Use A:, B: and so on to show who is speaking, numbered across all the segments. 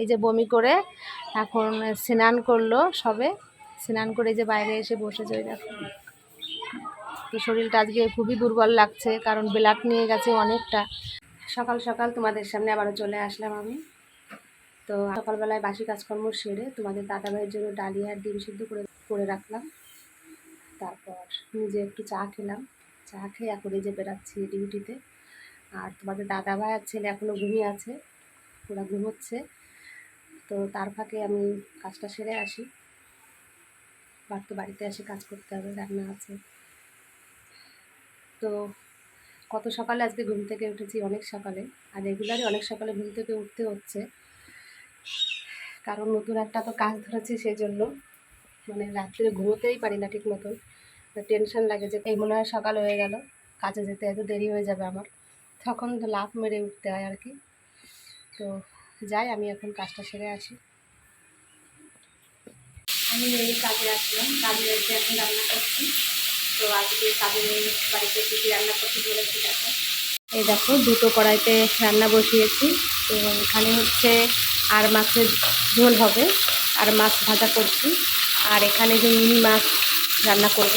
A: এই যে বমি করে এখন স্নান করল সবে। স্নান করে যে বাইরে এসে বসেছে ওই দেখো। তো শরীরটা আজকে খুবই দুর্বল লাগছে, কারণ ব্লাড নিয়ে গেছে অনেকটা। সকাল সকাল তোমাদের সামনে আবারও চলে আসলাম আমি। তো সকালবেলায় বাসি কাজকর্ম সেরে তোমাদের দাদা ভাইয়ের জন্য ডালিয়া আর ডিম সিদ্ধ করে করে রাখলাম। তারপর নিজে একটু চা খেলাম। চা খেয়ে এখন এই যে বেরাচ্ছি ডিউটিতে। আর তোমাদের দাদা ভাই আর ছেলে এখনও ঘুমিয়ে আছে, ওরা ঘুমোচ্ছে। তো তার ফাঁকে আমি কাজটা সেরে আসি। বার তো বাড়িতে এসে কাজ করতে হবে, রান্না আছে। তো কত সকালে আজকে ঘুম থেকে উঠেছি? অনেক সকালে। আর রেগুলারই অনেক সকালে ঘুম থেকে উঠতে হচ্ছে। কারণ নতুন একটা তো কাজ ধরেছি সেই জন্য মানে রাত্রে ঘুমোতেই পারি না ঠিক মতন। টেনশন লাগে যে এই মনে হয় সকাল হয়ে গেল, কাজে যেতে এত দেরি হয়ে যাবে আমার। তখন লাফ মেরে উঠতে হয় আর কি। তো যাই, আমি এখন কাজটা সেরে আসি। আমি এই কাজে আসলাম। কাজে এসে এখন রান্না করছি। তো আজকে কাজে বাড়িতে কী রান্না করছি বলেছি দেখো। এই দেখো, দুটো কড়াইতে রান্না বসিয়েছি। তো এখানে হচ্ছে আর মাছের ঝোল হবে। আর মাছ ভাজা করছি। আর এখানে যে মিনি মাছ রান্না করব,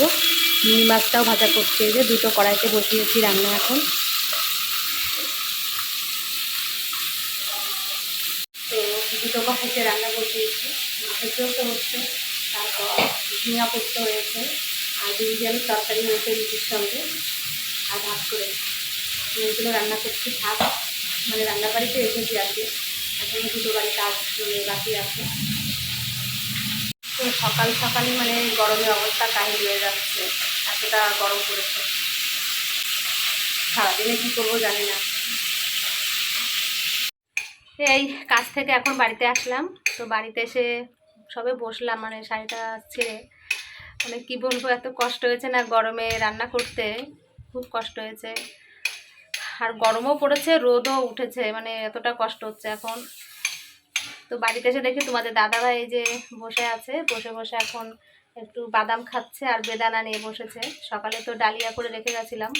A: মিনি মাছটাও ভাজা করছি। এই যে দুটো কড়াইতে বসিয়েছি রান্না এখন তো দুটো কড়াইতে রান্না বসিয়েছি মাছের হচ্ছে, তারপর ঝিঙা পোস্ত হয়েছে আর আলুর তরকারি হয়েছে রুটির সঙ্গে, আর ভাত করে। তো এগুলো রান্না করছি, ভাত মানে রান্নার বাড়িতে এসেছি আজকে। এখনও দুটো বাড়ি কাজ বাকি আছে। তো সকাল সকালই মানে গরমের অবস্থা কাহিল হয়ে যাচ্ছে, এতটা গরম পড়েছে। সারাদিনে কী করব জানি না। এই কাজ থেকে এখন বাড়িতে আসলাম, তো বাড়িতে এসে সবে বসলাম মানে শাড়িটা ছেড়ে। মানে কী বলব, এত কষ্ট হয়েছে না গরমে রান্না করতে, খুব কষ্ট হয়েছে। আর গরমও পড়েছে, রোদও উঠেছে মানে এতটা কষ্ট হচ্ছে এখন। তো বাড়িতে এসে দেখি তোমাদের দাদাভাই এই যে বসে আছে, বসে বসে এখন একটু বাদাম খাচ্ছে আর বেদানা নিয়ে বসেছে। সকালে তো ডালিয়া করে রেখে গেছিলাম,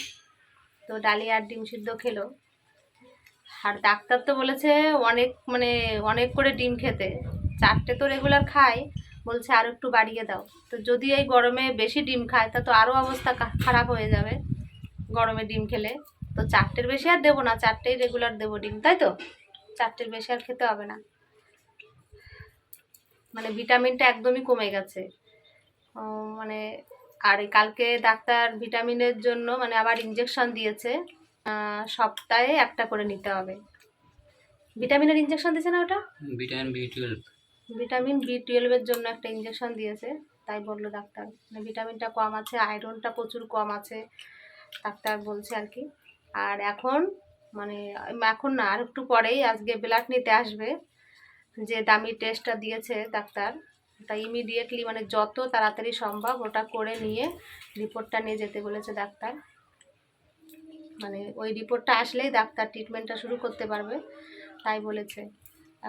A: তো ডালিয়া আর ডিম সিদ্ধ খেলো। আর ডাক্তার তো বলেছে অনেক মানে অনেক করে ডিম খেতে। চারটে তো রেগুলার খায়, বলছে আরও একটু বাড়িয়ে দাও। তো যদি এই গরমে বেশি ডিম খায়, তা তো আরও অবস্থা খারাপ হয়ে যাবে গরমে ডিম খেলে। তো চারটের বেশি আর দেবো না, চারটেই রেগুলার দেবো ডিম, তাই তো? চারটের বেশি আর খেতে হবে না। মানে ভিটামিনটা একদমই কমে গেছে। মানে আর কালকে ডাক্তার ভিটামিনের জন্য মানে আবার ইঞ্জেকশন দিয়েছে। সপ্তাহে একটা করে নিতে হবে। ভিটামিনের ইঞ্জেকশন দিয়েছে না ওটা?
B: Vitamin B twelve
A: vitamin B টুয়েলভের জন্য একটা ইঞ্জেকশন দিয়েছে। তাই বলল ডাক্তার মানে ভিটামিনটা কম আছে আয়রনটা প্রচুর কম আছে, ডাক্তার বলছে আর কি। আর এখন মানে এখন না, আর একটু পরেই আজকে ব্লাড নিতে আসবে। যে দামি টেস্টটা দিয়েছে ডাক্তার, ওটা ইমিডিয়েটলি মানে যত তাড়াতাড়ি সম্ভব ওটা করে নিয়ে রিপোর্টটা নিয়ে যেতে বলেছে ডাক্তার। মানে ওই রিপোর্টটা আসলেই ডাক্তার ট্রিটমেন্টটা শুরু করতে পারবে, তাই বলেছে।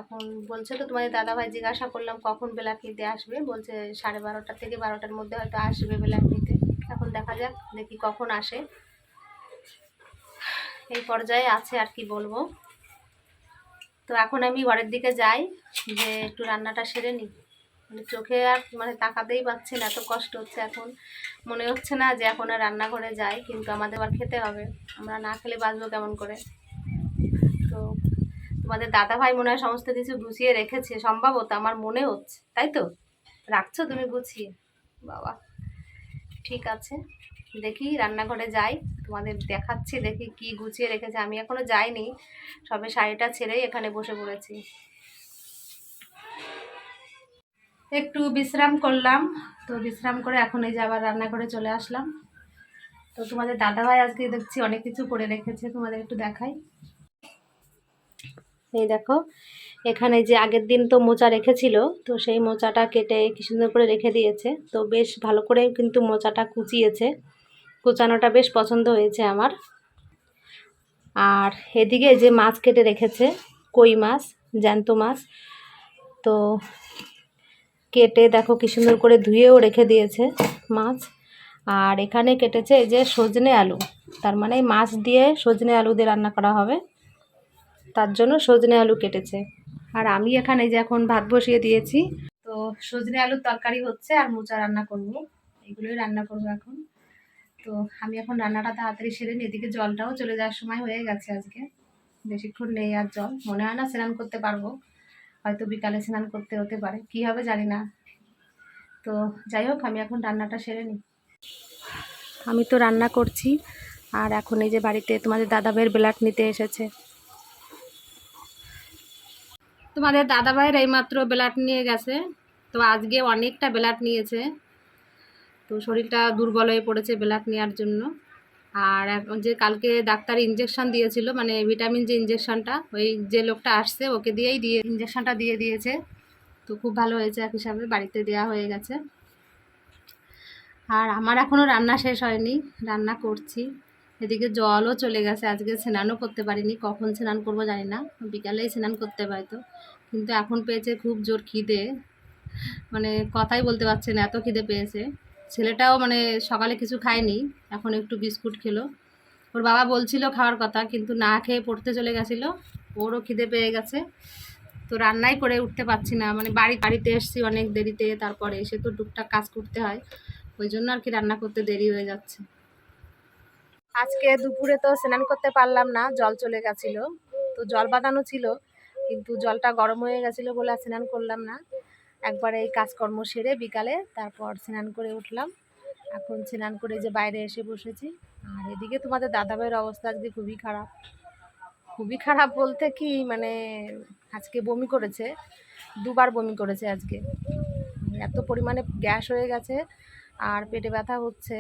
A: এখন বলছে তো তোমাদের দাদাভাই জিজ্ঞাসা করলাম, কখন বেলাট নিতে আসবে? বলছে সাড়ে বারোটা থেকে বারোটার মধ্যে হয়তো আসবে বেলাট নিতে এখন দেখা যাক, দেখি কখন আসে। এই পর্যায়ে আছে আর কি বলব। তো এখন আমি ঘরের দিকে যাই, যে একটু রান্নাটা সেরে নিই। মানে চোখে আর মানে তাকাতেই পাচ্ছি না, এত কষ্ট হচ্ছে এখন। মনে হচ্ছে না যে এখন আর রান্নাঘরে যাই, কিন্তু আমাদের আবার খেতে হবে। আমরা না খেলে বাঁচবো কেমন করে? তোমাদের দাদা ভাই মনে হয় সমস্ত কিছু গুছিয়ে রেখেছে, সম্ভবত আমার মনে হচ্ছে, তাই তো? রাখছো তুমি গুছিয়ে? বাবা, ঠিক আছে, দেখি রান্নাঘরে যাই, তোমাদের দেখাচ্ছি, দেখি কি গুছিয়ে রেখেছে, আমি এখনও যাইনি, সবে শাড়িটা ছেড়েই এখানে বসে পড়েছি। একটু বিশ্রাম করলাম, তো বিশ্রাম করে এখন এই যে আবার রান্নাঘরে চলে আসলাম। তো তোমাদের দাদাভাই আজকে দেখছি অনেক কিছু করে রেখেছে, তোমাদের একটু দেখাই। এই দেখো, এখানে যে আগের দিন তো মোচা রেখেছিল, তো সেই মোচাটা কেটে কি সুন্দর করে রেখে দিয়েছে। তো বেশ ভালো করে কিন্তু মোচাটা কুচিয়েছে, কুচানোটা বেশ পছন্দ হয়েছে আমার। আর এদিকে যে মাছ কেটে রেখেছে, কই মাছ, জ্যান্ত মাছ, তো কেটে দেখো কি সুন্দর করে ধুয়েও রেখে দিয়েছে মাছ। আর এখানে কেটেছে এই যে সজনে আলু, তার মানে মাছ দিয়ে সজনে আলু দিয়ে রান্না করা হবে। তার জন্য সজনে আলু কেটেছে। আর আমি এখানে যে এখন ভাত বসিয়ে দিয়েছি, তো সজনে আলুর তরকারি হচ্ছে আর মোচা রান্না করব। এগুলোই রান্না করব এখন। তো আমি এখন রান্নাটা তাড়াতাড়ি সেরে নিই, এদিকে জলটাও চলে যাওয়ার সময় হয়ে গেছে আজকে। বেশিক্ষণ নেই আর জল। মনে হয় না স্নান করতে পারব। হয়তো বিকালে স্নান করতে হতে পারে। কি হবে জানি না। তো যাই হোক, আমি এখন রান্নাটা সেরে নিই। আমি তো রান্না করছি। আর এখন এই যে বাড়িতে তোমাদের দাদা ভাইয়ের ব্লাড নিতে এসেছে। তোমাদের দাদা ভাইয়ের এইমাত্র ব্লাড নিয়ে গেছে। তো আজকে অনেকটা ব্লাড নিয়েছে। তো শরীরটা দুর্বল হয়ে পড়েছে ব্লাড নেওয়ার জন্য। আর এখন যে কালকে ডাক্তার ইঞ্জেকশন দিয়েছিল মানে ভিটামিন যে ইঞ্জেকশনটা ওই যে লোকটা আসছে, ওকে দিয়েই দিয়ে ইঞ্জেকশনটা দিয়ে দিয়েছে। তো খুব ভালো হয়েছে এক হিসাবে, বাড়িতে দেওয়া হয়ে গেছে। আর আমার এখনও রান্না শেষ হয়নি, রান্না করছি। এদিকে জলও চলে গেছে। আজকে স্নানও করতে পারিনি। কখন স্নান করব জানি না। বিকালেই স্নান করতে পারতো কিন্তু এখন পেয়েছে খুব জোর খিদে। মানে কথাই বলতে পারছে না, এত খিদে পেয়েছে। ছেলেটাও মানে সকালে কিছু খায়নি। এখন একটু বিস্কুট খেলো। ওর বাবা বলছিল খাওয়ার কথা, কিন্তু না খেয়ে পড়তে চলে গেছিল। ওরও খিদে পেয়ে গেছে। তো রান্নাই করে উঠতে পারছি না। মানে বাড়ি বাড়িতে এসছি অনেক দেরিতে। তারপরে এসে তো টুকটাক কাজ করতে হয়। ওই জন্য আর কি রান্না করতে দেরি হয়ে যাচ্ছে। আজকে দুপুরে তো স্নান করতে পারলাম না, জল চলে গেছিল। তো জল বাঁধানো ছিল, কিন্তু জলটা গরম হয়ে গেছিল বলে আর স্নান করলাম না। একবারে এই কাজকর্ম সেরে বিকালে তারপর স্নান করে উঠলাম। এখন স্নান করে যে বাইরে এসে বসেছি। আর এদিকে তোমাদের দাদাভাইয়ের অবস্থা আজকে খুবই খারাপ। খুবই খারাপ বলতে কি মানে আজকে বমি করেছে, দুবার বমি করেছে আজকে। এত পরিমাণে গ্যাস হয়ে গেছে, আর পেটে ব্যথা হচ্ছে।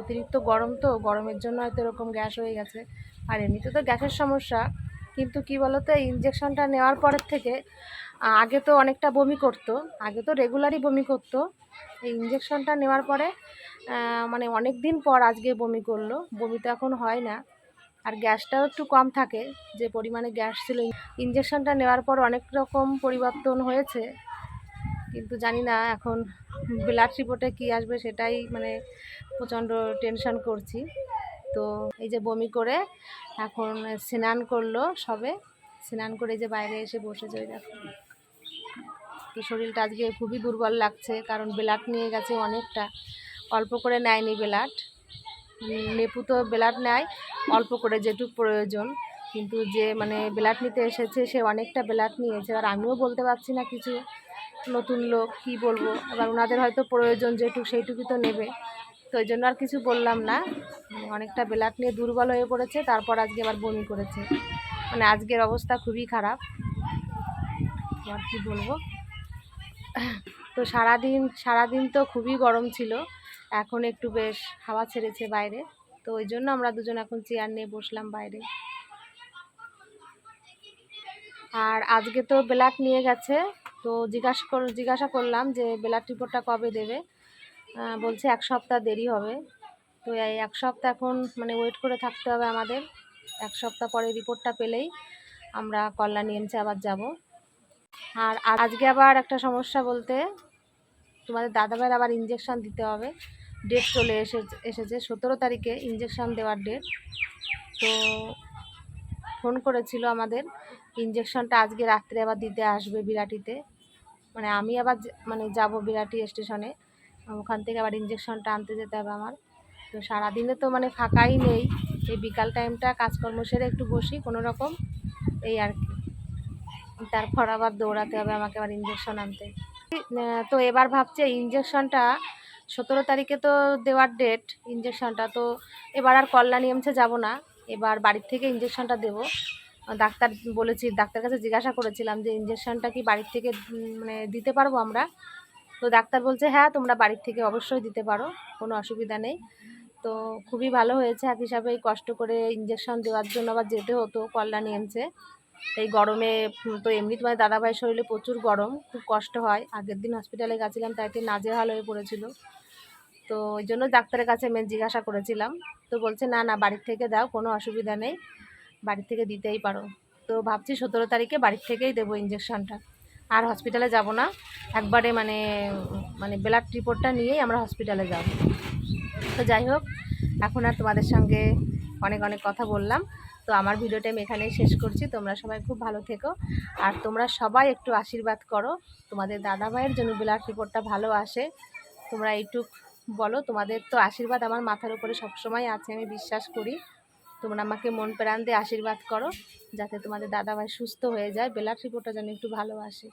A: অতিরিক্ত গরম তো, গরমের জন্য হয়তো এরকম গ্যাস হয়ে গেছে। আর এমনিতে তো গ্যাসের সমস্যা, কিন্তু কি বলতো ইঞ্জেকশনটা নেওয়ার পরের থেকে আগে তো অনেকটা বমি করতো, আগে তো রেগুলারই বমি করতো। এই ইঞ্জেকশনটা নেওয়ার পরে মানে অনেক দিন পর আজকে বমি করল, বমি তো এখন হয় না। আর গ্যাসটাও একটু কম থাকে, যে পরিমাণে গ্যাস ছিল। ইঞ্জেকশনটা নেওয়ার পর অনেক রকম পরিবর্তন হয়েছে। কিন্তু জানি না এখন ব্লাড রিপোর্টে কী আসবে সেটাই মানে প্রচণ্ড টেনশন করছি। তো এই যে বমি করে এখন স্নান করল সবে। স্নান করে যে বাইরে এসে বসেছে দেখো। তো শরীরটা আজকে খুবই দুর্বল লাগছে কারণ ব্লাড নিয়ে গেছে অনেকটা। অল্প করে নেয়নি ব্লাড। নেপু তো ব্লাড নেয়, অল্প করে যেটুক প্রয়োজন। কিন্তু যে মানে ব্লাড নিতে এসেছে, সে অনেকটা ব্লাড নিয়েছে। আর আমিও বলতে পারছি না কিছু। নতুন লোক, কি বলব? এবার ওনাদের হয়তো প্রয়োজন যেটুক সেইটুকুই তো নেবে। তো ওই জন্য আর কিছু বললাম না। মানে অনেকটা ব্লাড নিয়ে দুর্বল হয়ে পড়েছে, তারপর আজকে আবার বমি করেছে। মানে আজকের অবস্থা খুবই খারাপ। আর কি বলব? তো সারাদিন সারাদিন তো খুবই গরম ছিল। এখন একটু বেশ হাওয়া ছেড়েছে বাইরে। তো ওই জন্য আমরা দুজন এখন চেয়ার নিয়ে বসলাম বাইরে। আর আজকে তো ব্লাড নিয়ে গেছে, তো জিজ্ঞাসা কর, জিজ্ঞাসা করলাম যে ব্লাড রিপোর্টটা কবে দেবে। বলছে এক সপ্তাহ দেরি হবে। তো এই এক সপ্তাহ এখন মানে ওয়েট করে থাকতে হবে আমাদের। এক সপ্তাহ পরে রিপোর্টটা পেলেই আমরা কল্যাণী এমসে আবার যাব। আর আজকে আবার একটা সমস্যা বলতে, তোমাদের দাদাভাইয়ের আবার ইঞ্জেকশান দিতে হবে। ডেট চলে এসে এসেছে সতেরো তারিখে ইঞ্জেকশান দেওয়ার ডেট তো ফোন করেছিল আমাদের ইঞ্জেকশনটা আজকে রাত্রে আবার দিতে আসবে বিরাটিতে মানে আমি আবার মানে যাব বিরাটি স্টেশনে, ওখান থেকে আবার ইঞ্জেকশনটা আনতে যেতে হবে আমার। তো সারাদিনে তো মানে ফাঁকাই নেই, এই বিকাল টাইমটা কাজকর্ম সেরে একটু বসি কোনো রকম, এই আর কি। তারপর আবার দৌড়াতে হবে আমাকে আবার ইঞ্জেকশন আনতে। তো এবার ভাবছে ইঞ্জেকশনটা সতেরো তারিখে তো দেওয়ার ডেট ইঞ্জেকশনটা তো এবার আর কল্যাণী এমসে যাব না। এবার বাড়ির থেকে ইঞ্জেকশনটা দেবো। ডাক্তার বলেছি, ডাক্তার কাছে জিজ্ঞাসা করেছিলাম যে ইঞ্জেকশনটা কি বাড়ির থেকে মানে দিতে পারব আমরা? তো ডাক্তার বলছে হ্যাঁ তোমরা বাড়ির থেকে অবশ্যই দিতে পারো, কোনো অসুবিধা নেই। তো খুবই ভালো হয়েছে এক হিসাবে এই কষ্ট করে ইঞ্জেকশন দেওয়ার জন্য আবার যেতে হতো, কল্যাণী এমসে এই গরমে তো এমনি তোমার দাদাভাইয়ের শরীরে প্রচুর গরম, খুব কষ্ট হয়। আগের দিন হসপিটালে গেছিলাম তাইতে নাজেহাল হয়ে পড়েছিল। তো ওই জন্য ডাক্তারের কাছে মেন জিজ্ঞাসা করেছিলাম। তো বলছে, না না, বাড়ির থেকে দাও, কোনো অসুবিধা নেই। বাড়ির থেকে দিতেই পারো। তো ভাবছি সতেরো তারিখে বাড়ির থেকেই দেবো ইঞ্জেকশনটা আর হসপিটালে যাব না। একবারে মানে মানে ব্লাড রিপোর্টটা নিয়েই আমরা হসপিটালে যাব। তো যাই হোক, এখন আর তোমাদের সঙ্গে অনেক অনেক কথা বললাম। তো আমার ভিডিওটা আমি এখানেই শেষ করছি। তোমরা সবাই খুব ভালো থেকো। আর তোমরা সবাই একটু আশীর্বাদ করো। তোমাদের দাদা ভাইয়ের জন্য ব্লাড রিপোর্টটা ভালো আসে। তোমরা এইটুক বলো, তোমাদের তো আশীর্বাদ আমার মাথার উপরে সবসময় আছে, আমি বিশ্বাস করি। তোমরা আমাকে মন প্রাণ দিয়ে আশীর্বাদ করো, যাতে তোমাদের দাদা ভাই সুস্থ হয়ে যায়। বেলার রিপোর্টটা যেন একটু ভালো আসে।